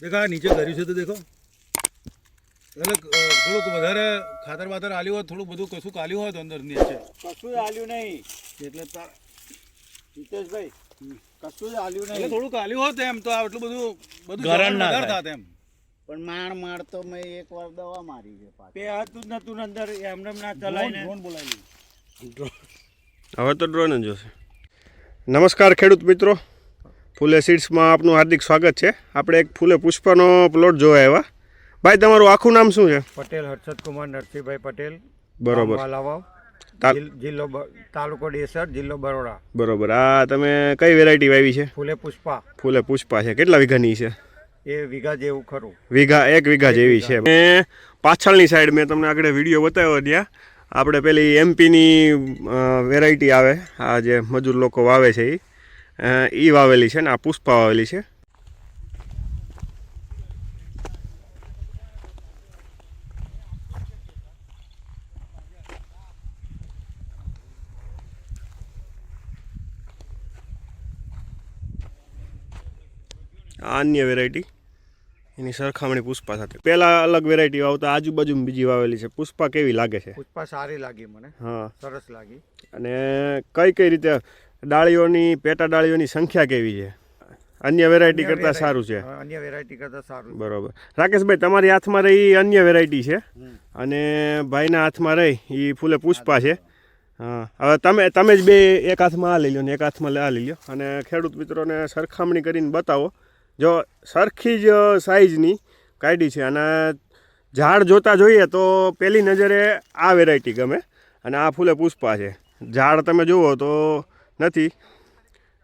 દેખો આ નીચે કર્યું છે તો દેખો. એટલે થોડુંક વધારે ખાતર બાતર આલ્યું હોય થોડુંક બધું કશું કાલ્યું હોય તો અંદર નીચે. કશું આલ્યું નહીં. એટલે હિતેશભાઈ કશું જ આલ્યું એટલે નહીં. થોડુંક આલ્યું હોત એમ તો આટલું બધું બધું ગરણ ના થાત એમ. પણ માણ માણ તો મેં એક વાર દવા મારી છે પાછી. બે હતું જ નતું ને અંદર એમને એમ ના ચલાવીને. ને ડ્રોન બોલાવી. હવે તો ડ્રોન જ જોશે નમસ્કાર ખેડૂત મિત્રો. ફૂલે સીડ્સમાં આપનું હાર્દિક સ્વાગત છે. આપણે એક ફૂલે પુષ્પનો પ્લોટ જોવા આવ્યા. ભાઈ તમારું આખું નામ શું છે? પટેલ હર્ષદ કુમાર નરસિંહભાઈ પટેલ. બરોબર. જિલ્લો તાલુકો ડેસર જિલ્લો બરોડા. બરોબર. આ તમે કઈ વેરાયટી વાવી છે? ફૂલે પુષ્પા. ફૂલે પુષ્પા છે. કેટલા વીઘાની છે? એ વીઘા જેવું ખરું. વીઘા એક વીઘા જેવી છે. મેં પાછળની સાઈડ મેં તમને આગળ વીડિયો બતાવ્યો ત્યાં. આપણે પેલી એમપીની વેરાયટી આવે. આ જે મજૂર લોકો વાવે છે એ એ વાવેલી છે ને આ પુષ્પા વાવેલી છે. આ અન્ય વેરાયટી એની સરખામણી પુષ્પા સાથે. પેલા અલગ વેરાયટી વાવતા આજુબાજુ બીજી વાવેલી છે. પુષ્પા કેવી લાગે છે? પુષ્પા સારી લાગી મને. હા. સરસ લાગી. અને કઈ કઈ રીતે ડાળીઓની પેટા ડાળીઓની સંખ્યા કેવી છે? અન્ય વેરાયટી કરતાં સારું છે. અન્ય વેરાયટી કરતા સારું બરાબર. રાકેશભાઈ તમારી હાથમાં રહી ઈ અન્ય વેરાયટી છે? અને ભાઈના હાથમાં રહી એ ફૂલે પુષ્પા છે? હા. હવે તમે તમે જ બે એક હાથમાં આ લઈ લો ને એક હાથમાં આ લઈ લો અને ખેડૂત મિત્રોને સરખામણી કરીને બતાવો. જો સરખી જ સાઈઝની કાઢી છે અને ઝાડ જોતા જોઈએ તો પહેલી નજરે આ વેરાયટી ગમે. અને આ ફૂલે પુષ્પા છે. ઝાડ તમે જુઓ તો નથી.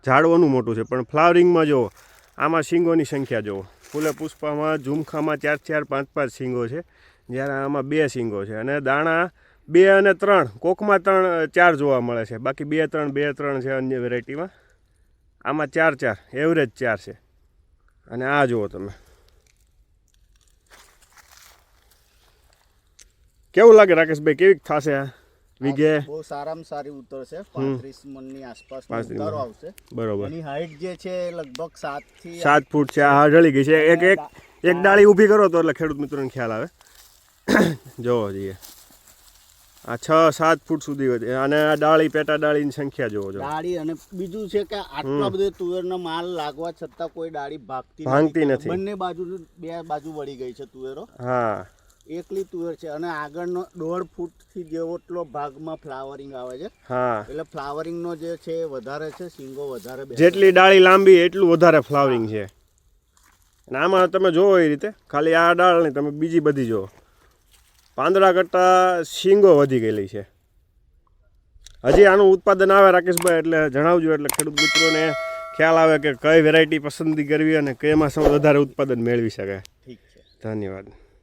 ઝાડવાનું મોટું છે, પણ ફ્લાવરિંગમાં જુઓ, આમાં શીંગોની સંખ્યા જુઓ. ફૂલે પુષ્પામાં, ઝુમખામાં ચાર ચાર, પાંચ પાંચ શીંગો છે, જ્યારે આમાં બે શીંગો છે. અને દાણા બે અને ત્રણ, કોકમાં ત્રણ ચાર જોવા મળે છે. બાકી બે, ત્રણ બે, ત્રણ છે અન્ય વેરાયટીમાં. આમાં ચાર ચાર, એવરેજ ચાર છે. અને આ જુઓ તમે. કેવું લાગે રાકેશભાઈ? કેવી થશે આ? વીઘે? બહુ સારામાં સારી ઉતરશે પાંત્રીસ મણની આસપાસ ઉતારો આવશે. બરોબર. એની હાઈટ જે છે લગભગ સાતથી સાત ફૂટ છે. આ ઢળી ગઈ છે. એક એક એક ડાળી ઊભી કરો તો એટલે ખેડૂત મિત્રોને ખ્યાલ આવે. જોવો જોઈએ. આ છ સાત ફૂટ સુધી વધે અને આ ડાળી પેટા ડાળીની સંખ્યા જોવો જો. ડાળી અને બીજું છે કે આટલા બધે તુવેરનો માલ લાગવા છતાં કોઈ ડાળી ભાગતી ભાંગતી નથી. બંને બાજુ બે બાજુ વળી ગઈ છે તુવેરો. હા. એકલી તુવેર છે અને આગળનો દોઢ ફૂટથી જેવોટલો ભાગમાં ફ્લાવરિંગ આવે છે. હા. એટલે ફ્લાવરિંગનો જે છે વધારે છે સિંગો વધારે જેટલી ડાળી લાંબી એટલું વધારે ફ્લાવરિંગ છે. અને આમાં તમે જોવો એ રીતે ખાલી આ ડાળ નહીં તમે બીજી બધી જુઓ પાંદડા કરતાં શીંગો વધી ગયેલી છે. હજી આનું ઉત્પાદન આવે રાકેશભાઈ એટલે જણાવજો એટલે ખેડૂત મિત્રોને ખ્યાલ આવે કે કઈ વેરાયટી પસંદગી કરવી અને સૌ વધારે ઉત્પાદન મેળવી શકે ઠીક છે. ધન્યવાદ.